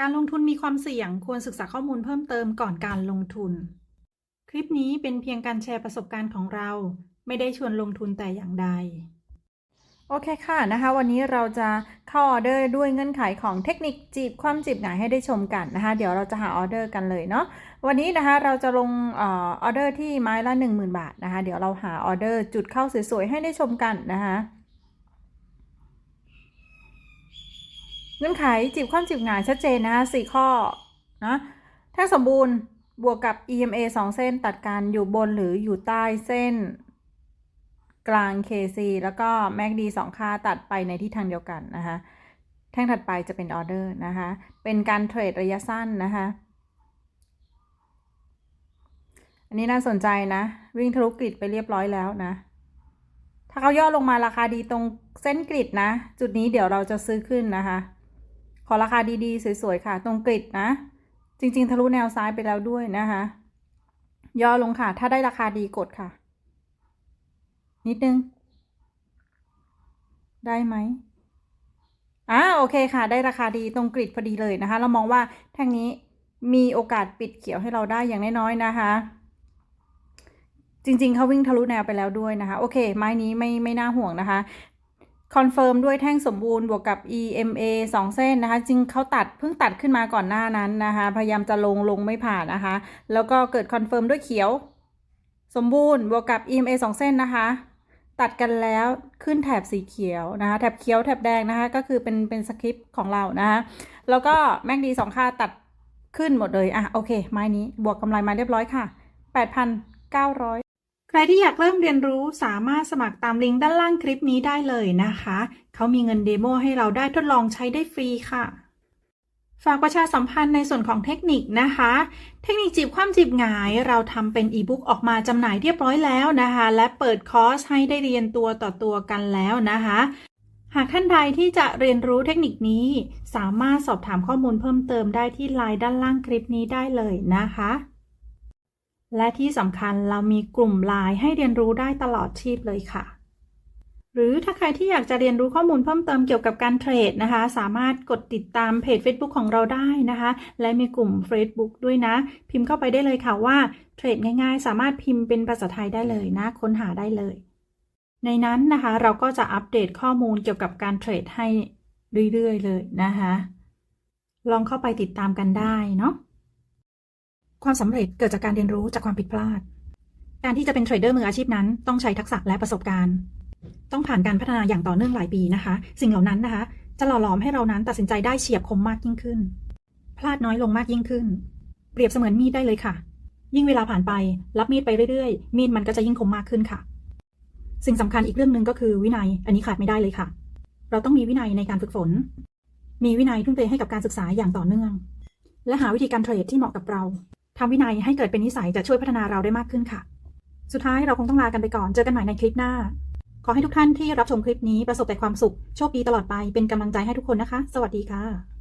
การลงทุนมีความเสี่ยงควรศึกษาข้อมูลเพิ่มเติมก่อนการลงทุน คลิปนี้เป็นเพียงการแชร์ประสบการณ์ของเรา ไม่ได้ชวนลงทุนแต่อย่างใด โอเคค่ะนะคะ วันนี้เราจะเข้าออเดอร์ด้วยเงื่อนไขของเทคนิคจีบความจีบหงายให้ได้ชมกันนะคะ เดี๋ยวเราจะหาออเดอร์กันเลยเนาะวันนี้นะคะเราจะลงออออเดอร์ที่ไม้ละ 10,000 บาทนะคะ เดี๋ยวเราหาออเดอร์จุดเข้าสวยๆให้ได้ชมกันนะคะ เงื่อนไขจีบความจีบหงายชัดเจนนะคะสี่ข้อนะแท่งสมบูรณ์บวกกับ EMA 2 เส้นตัดกันอยู่บนหรืออยู่ใต้เส้น กลาง KC แล้วก็ MACD 2 ค่าตัดไปในทิศทางเดียวกันนะคะแท่งถัดไปจะเป็นออเดอร์นะคะเป็นการเทรดระยะสั้นนะคะอันนี้น่าสนใจนะ วิ่งทะลุกริดไปเรียบร้อยแล้วนะ ถ้าเขาย่อลงมาราคาดีตรงเส้นกริดนะ จุดนี้เดี๋ยวเราจะซื้อขึ้นนะคะ ขอราคาดีๆ สวยๆ ค่ะ ตรงกริดนะ จริงๆ ทะลุแนวซ้ายไปแล้วด้วยนะคะ ย่อลงค่ะ ถ้าได้ราคาดีกดค่ะ นิดนึง ได้ไหมอ่าโอเคค่ะ ได้ราคาดีตรงกริดพอดีเลยนะคะ เรามองว่าแท่งนี้มีโอกาสปิดเขียวให้เราได้อย่างน้อยๆนะคะ จริงๆเขาวิ่งทะลุแนวไปแล้วด้วยนะคะ โอเค ไม้นี้ไม่ไม่น่าห่วงนะคะ คอนเฟิร์มด้วยแท่งสมบูรณ์บวกกับ EMA 2 เส้นนะคะ จริงเขาตัดเพิ่งตัดขึ้นมาก่อนหน้านั้นนะคะ พยายามจะลงลงไม่ผ่านนะคะ แล้วก็เกิดคอนเฟิร์มด้วยเขียว สมบูรณ์บวกกับ EMA 2 เส้นนะคะ ตัดกันแล้วขึ้นแถบสีเขียวนะคะแถบเขียวแถบแดงนะคะก็คือเป็นเป็นสคริปต์ของเรานะคะแล้วก็แม็กดีสองค่าตัดขึ้นหมดเลยอะโอเคไม้นี้บวกกำไรมาเรียบร้อยค่ะ 8,900 รที่อยากเริ่มเรียนรู้สามารถสมัครตามลิงก์ด้านล่างคลิปนี้ได้เลยนะคะ เขามีเงินเดโมให้เราได้ทดลองใช้ได้ฟรีค่ะ ฝากประชาสัมพันธ์ในส่วนของเทคนิคนะคะ เทคนิคจีบความจีบหงาย เราทำเป็นอีบุ๊กออกมาจำหน่ายเรียบร้อยแล้วนะคะ และเปิดคอร์สให้ได้เรียนตัวต่อตัวกันแล้วนะคะ หากท่านใดที่จะเรียนรู้เทคนิคนี้ สามารถสอบถามข้อมูลเพิ่มเติมได้ที่ไลน์ด้านล่างคลิปนี้ได้เลยนะคะ และที่สำคัญเรามีกลุ่มไลน์ให้เรียนรู้ได้ตลอดชีพเลยค่ะ หรือถ้าใครที่อยากจะเรียนรู้ข้อมูลเพิ่มเติมเกี่ยวกับการเทรดนะคะ สามารถกดติดตามเพจ Facebook ของเราได้นะคะ และมีกลุ่ม Facebook ด้วยนะ พิมพ์เข้าไปได้เลยค่ะว่าเทรดง่ายๆ สามารถพิมพ์เป็นภาษาไทยได้เลยนะ ค้นหาได้เลย ในนั้นนะคะเราก็จะอัปเดตข้อมูลเกี่ยวกับการเทรดให้เรื่อยๆเลยนะคะ ลองเข้าไปติดตามกันได้เนาะ ความสำเร็จเกิดจากการเรียนรู้จากความผิดพลาด การที่จะเป็นเทรดเดอร์มืออาชีพนั้น ต้องใช้ทักษะและประสบการณ์ ต้องผ่านการพัฒนาอย่างต่อเนื่องหลายปีนะคะ สิ่งเหล่านั้นนะคะ จะหล่อหลอมให้เรานั้นตัดสินใจได้เฉียบคมมากยิ่งขึ้น พลาดน้อยลงมากยิ่งขึ้น เปรียบเสมือนมีดได้เลยค่ะ ยิ่งเวลาผ่านไป รับมีดไปเรื่อยๆ มีดมันก็จะยิ่งคมมากขึ้นค่ะ สิ่งสำคัญอีกเรื่องหนึ่งก็คือวินัย อันนี้ขาดไม่ได้เลยค่ะ เราต้องมีวินัยในการฝึกฝน มีวินัยทุ่มเทให้กับการศึกษาอย่างต่อเนื่องและหาวิธีการเทรดที่เหมาะกับเรา ทำวินัยให้เกิดเป็นนิสัยจะช่วยพัฒนาเราได้มากขึ้นค่ะ สุดท้ายเราคงต้องลากันไปก่อน เจอกันใหม่ในคลิปหน้า ขอให้ทุกท่านที่รับชมคลิปนี้ประสบแต่ความสุข โชคดีตลอดไป เป็นกำลังใจให้ทุกคนนะคะ สวัสดีค่ะ